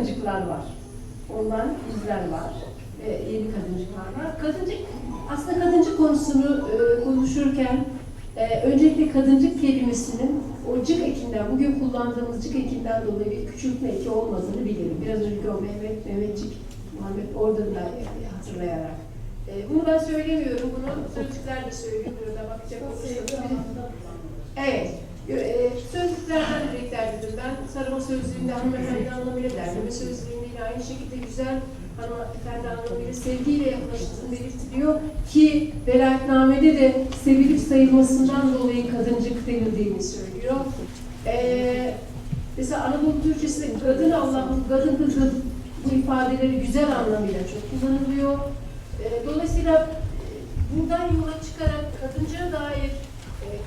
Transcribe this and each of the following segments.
kadıncıklar var. Ondan izler var. Ve yeni kadıncıklar var. Kadıncık, aslında kadıncık konusunu e, konuşurken e, öncelikle kadıncık kelimesinin o cık ekinden, bugün kullandığımız cık ekinden dolayı bir küçültme eki olmadığını bilirim. Biraz önceki o Mehmet, Mehmetçik, Muhammed oradan da e, hatırlayarak. E, bunu ben söylemiyorum, bunu sözcükler de söylüyor. Burada bakacak olursanız. Evet. E, sözlüklerden direkt derledim. Ben sarıma sözlüğünde hanımefendi anlamıyla derleme sözlüğünde aynı şekilde güzel hanımefendi anlamıyla sevgiyle yaklaştığını belirtiliyor ki velayetnamede de sevilip sayılmasından dolayı kadıncık denildiğini söylüyor. E, mesela Anadolu Türkçesinde kadın Allah'ın, kadın kızın bu ifadeleri güzel anlamıyla çok kullanılıyor. E, dolayısıyla e, buradan yola çıkarak kadınca dair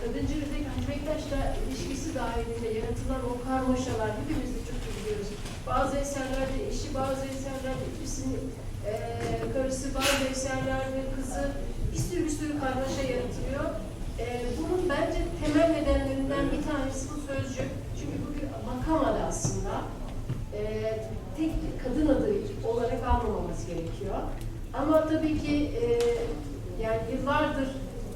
kadıncı ve Hacı Bektaş'la ilişkisi dahilinde yaratılan o karmaşalar hepimiz de çok iyi biliyoruz. Bazı eserlerde eşi, bazı eserlerde eşisinin e, karısı, bazı eserlerde kızı bir sürü bir sürü karmaşa yaratılıyor. E, bunun bence temel nedenlerinden bir tanesi bu sözcük. Çünkü bu bir makam adı aslında. E, tek kadın adı olarak almamamız gerekiyor. Ama tabii ki e, yani yıllardır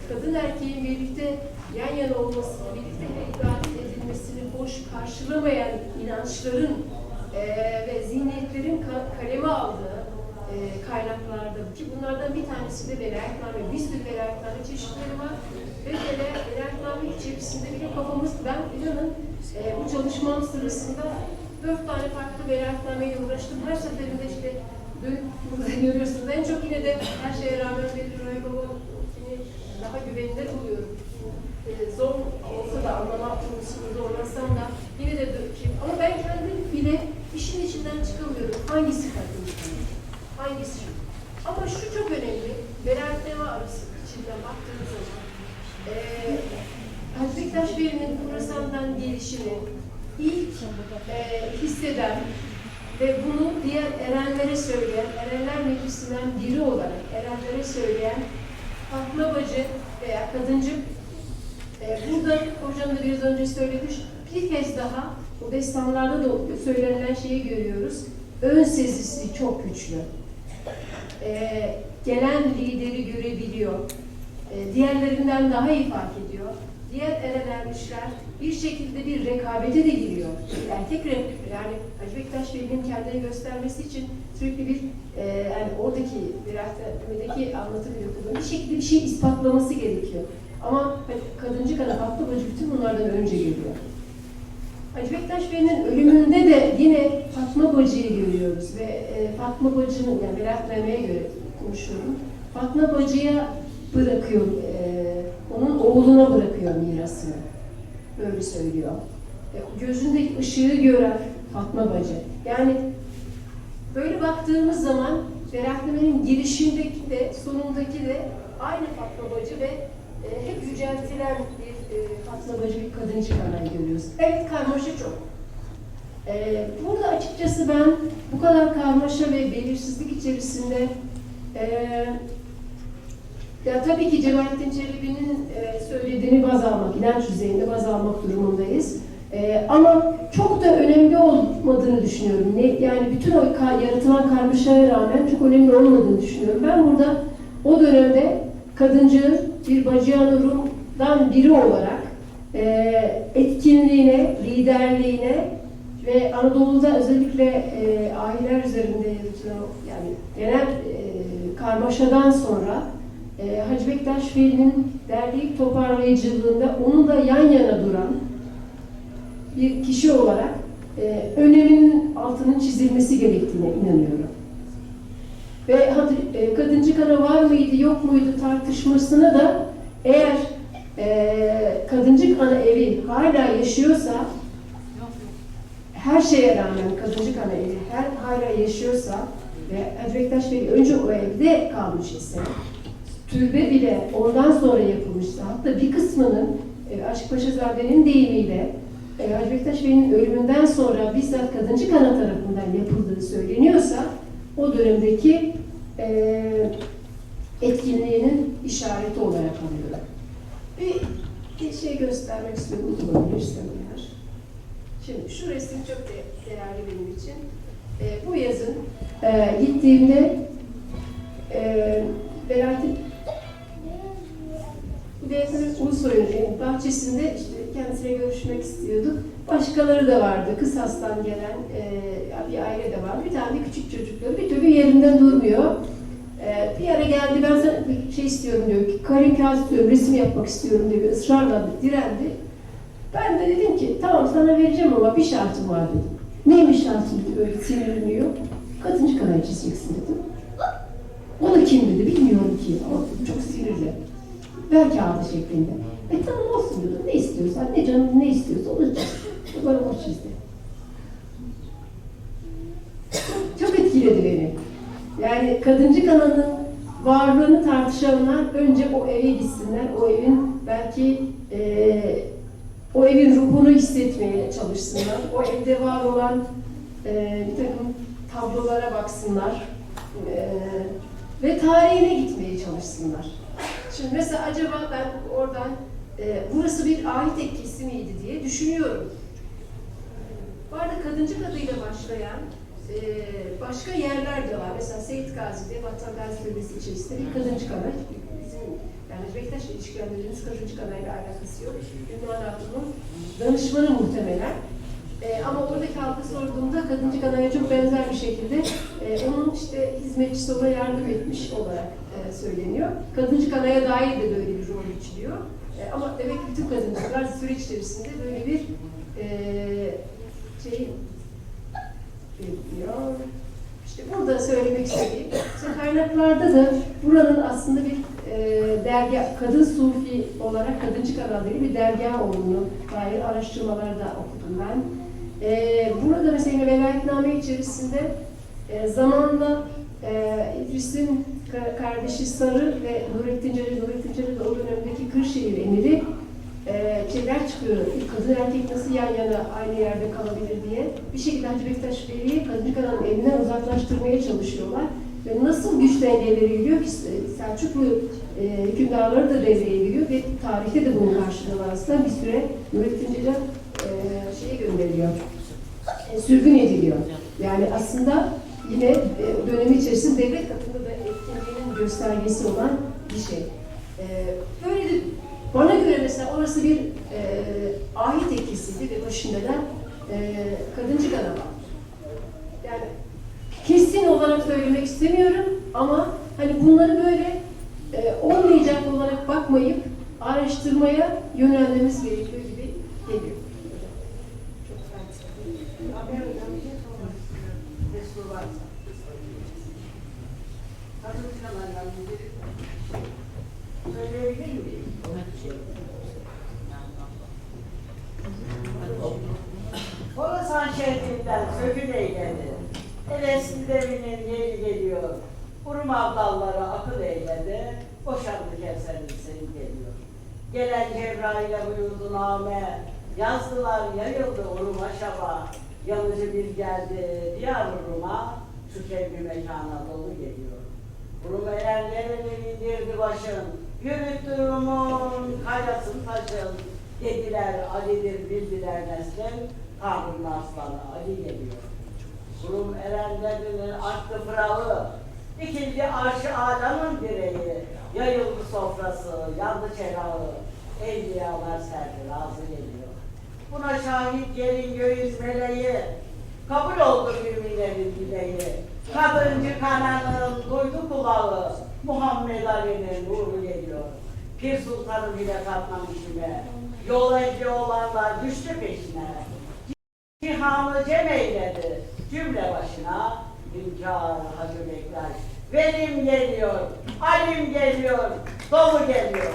kadın erkeğin birlikte yan yana olmasını, birlikte ibadet edilmesini boş karşılamayan inançların eee, ve zihniyetlerin ka- kaleme aldığı eee, kaynaklarda ki bunlardan bir tanesi de velayetname, bir sürü velayetname çeşitleri var ve vela- velayetname içerisinde bile kafamız, ben inanın eee, bu çalışmam sırasında dört tane farklı velayetnameyle uğraştım. Her seferinde işte dün burada görüyorsunuz en çok yine de her şeye rağmen Bedri Roy Baba'nınkini daha güvenilir buluyorum. Zor olsa da anlama konusunu zorlasam da yine de dökeyim. Ama ben kendim bile işin içinden çıkamıyorum. Hangisi kadın? Hangisi? Ama şu çok önemli. Beraatname arası içinden baktığımız zaman ee, Hacı Bektaş Veli'nin Horasan'dan gelişini ilk e, hisseden ve bunu diğer erenlere söyleyen, Erenler Meclisi'nden biri olarak erenlere söyleyen Fatma Bacı veya Kadıncı e, burada hocam da biraz önce söylemiş, bir kez daha bu destanlarda da söylenen şeyi görüyoruz. Ön sezisi çok güçlü. E, gelen lideri görebiliyor. E, diğerlerinden daha iyi fark ediyor. Diğer erelenmişler bir şekilde bir rekabete de giriyor. Erkek yani Hacı Bektaş Veli'nin kendini göstermesi için sürekli bir e, yani oradaki verahtedeki anlatımı yapılıyor. Bir şekilde bir şey ispatlaması gerekiyor. Ama kadıncı kadar Fatma Bacı bütün bunlardan önce geliyor. Hacı Bektaş Veli'nin ölümünde de yine Fatma Bacı'yı görüyoruz ve e, Fatma Bacı'nın yani verahtnameye göre konuşuyorum. Fatma Bacı'ya bırakıyor, e, onun oğluna bırakıyor mirasını. Böyle söylüyor. E, gözündeki ışığı gören Fatma Bacı. Yani böyle baktığımız zaman Verahtname'nin girişindeki de sonundaki de aynı Fatma Bacı ve e, hep yüceltilen bir e, Fatma Bacı bir kadıncı kanayı görüyoruz. Evet karmaşa çok. E, burada açıkçası ben bu kadar karmaşa ve belirsizlik içerisinde e, ya tabii ki Cemalettin Çelebi'nin e, söylediğini baz almak, inanç düzeyinde baz almak durumundayız. E, ama çok da önemli olmadığını düşünüyorum. Ne, yani bütün o ka- yaratılan karmaşaya rağmen çok önemli olmadığını düşünüyorum. Ben burada o dönemde kadıncığın bir Bacıyan Rum'dan biri olarak e, etkinliğine, liderliğine ve Anadolu'da özellikle e, aileler üzerinde yani genel e, karmaşadan sonra e, Hacı Bektaş Veli'nin derleyip toparlayıcılığında onu da yan yana duran bir kişi olarak e, öneminin altının çizilmesi gerektiğine inanıyorum. Ve e, kadıncı kana var mıydı yok muydu tartışmasına da eğer e, kadıncık ana evi hala yaşıyorsa her şeye rağmen kadıncık ana evi her hala yaşıyorsa ve Hacı Bektaş Veli önce o evde kalmış ise türbe bile ondan sonra yapılmışsa hatta bir kısmının e, Aşık Paşazade'nin deyimiyle e, Bektaş Veli'nin ölümünden sonra bizzat Kadıncı Kana tarafından yapıldığı söyleniyorsa o dönemdeki e, etkinliğinin işareti olarak alıyor. Bir, şey göstermek istiyorum bulabilirsem eğer. Şimdi şu resim çok de- değerli benim için. e, bu yazın e, gittiğimde e, Berat'ın Beyazıt Ulusoy'un bahçesinde işte kendisiyle görüşmek istiyorduk. Başkaları da vardı. Kısas'tan gelen e, bir aile de var. Bir tane küçük çocukları bir türlü yerinden durmuyor. E, bir ara geldi ben sana bir şey istiyorum diyor. Karin kağıt istiyorum, resim yapmak istiyorum diye bir ısrarla direndi. Ben de dedim ki tamam sana vereceğim ama bir şartım var dedim. Neymiş şartım dedi böyle sinirleniyor. Kadıncı kanal çizeceksin dedim. O da kim dedi bilmiyorum ki ama çok sinirli. Ver kağıdı şeklinde. E tamam olsun dedim. Ne istiyorsan, ne canın ne istiyorsa onu. Bana o çizdi. Çok etkiledi beni. Yani kadıncı kanalının varlığını tartışanlar önce o eve gitsinler. O evin belki eee o evin ruhunu hissetmeye çalışsınlar. O evde var olan eee bir takım tablolara baksınlar. Eee, ve tarihine gitmeye çalışsınlar. Şimdi mesela acaba ben oradan e, burası bir ahit etkisi miydi diye düşünüyorum. Bu arada kadıncı adıyla başlayan e, başka yerler de var. Mesela Seyit Gazi'de, Vatan Gazi Bölgesi içerisinde bir kadıncı kanal. Bizim yani Bektaş ilişkilendirdiğimiz kadıncı kanalıyla alakası yok. Ünvan Hatun'un danışmanı muhtemelen. E, ama oradaki halka sorduğumda kadıncı kanaya çok benzer bir şekilde e, onun işte hizmetçisi ona yardım etmiş olarak e, söyleniyor. Kadıncı kanaya dair de böyle bir rol içiliyor. E, ama demek ki bütün kadıncılar süreç içerisinde böyle bir e, şey yapıyor. İşte burada söylemek istediğim, işte kaynaklarda da buranın aslında bir e, dergah, kadın sufi olarak kadıncı kanalları bir dergah olduğunu dair araştırmaları da okudum ben. E, burada mesela velayetname içerisinde e, zamanla e, İdris'in ka- kardeşi Sarı ve Nurettin Celil, Nurettin Celil o dönemdeki Kırşehir emiri e, şeyler çıkıyor. Kadın erkek nasıl yan yana aynı yerde kalabilir diye. Bir şekilde Hacı Bektaş Veli'yi kadın kanalın elinden uzaklaştırmaya çalışıyorlar. Ve nasıl güç dengeleri geliyor ki Selçuklu e, hükümdarları da devreye giriyor ve tarihte de bunun karşılığı var aslında. Bir süre Nurettin Celil e, şeye gönderiliyor. E, sürgün ediliyor. Yani aslında yine e, dönemi içerisinde devlet katında da etkinliğinin göstergesi olan bir şey. E, böyle de bana göre mesela orası bir e, ahit etkisiydi ve başında da e, kadıncı kanal var. Yani kesin olarak söylemek istemiyorum ama hani bunları böyle e, olmayacak olarak bakmayıp araştırmaya yönelmemiz gerekiyor gibi geliyor. Söyleyebilir miyim? Horasan şehrinden sökün eyledi. Evesin devinin yeri geliyor. Kurum abdalları akıl eyledi. Boşandı keserin senin geliyor. Gelen Cebrail'e buyurdu name. Yazdılar yayıldı Urum'a şaba. Yanıcı bir geldi diyar Urum'a. Şu kevmi mekana dolu geliyor. Rum erenlerini indirdi başın. Yürüttü Rum'un kayasın taşın. Dediler Ali'dir bildiler neslin. Tanrı'nın aslanı Ali geliyor. Rum erenlerinin aktı fırağı. Dikildi arşı Adem'in direği. Yayıldı sofrası, yandı çerağı. Evliyalar serdi, razı geliyor. Buna şahit gelin göğüs meleği. Kabul oldu müminlerin dileği. Kadıncı kananın duydu kulağı. Muhammed Ali'nin nuru geliyor. Pir sultanı bile katmamış ime. Yol ehli olanlar düştü peşine. Cihanı cem eyledi. Cümle başına hünkâr Hacı Bektaş. Velim geliyor, alim geliyor, dolu geliyor.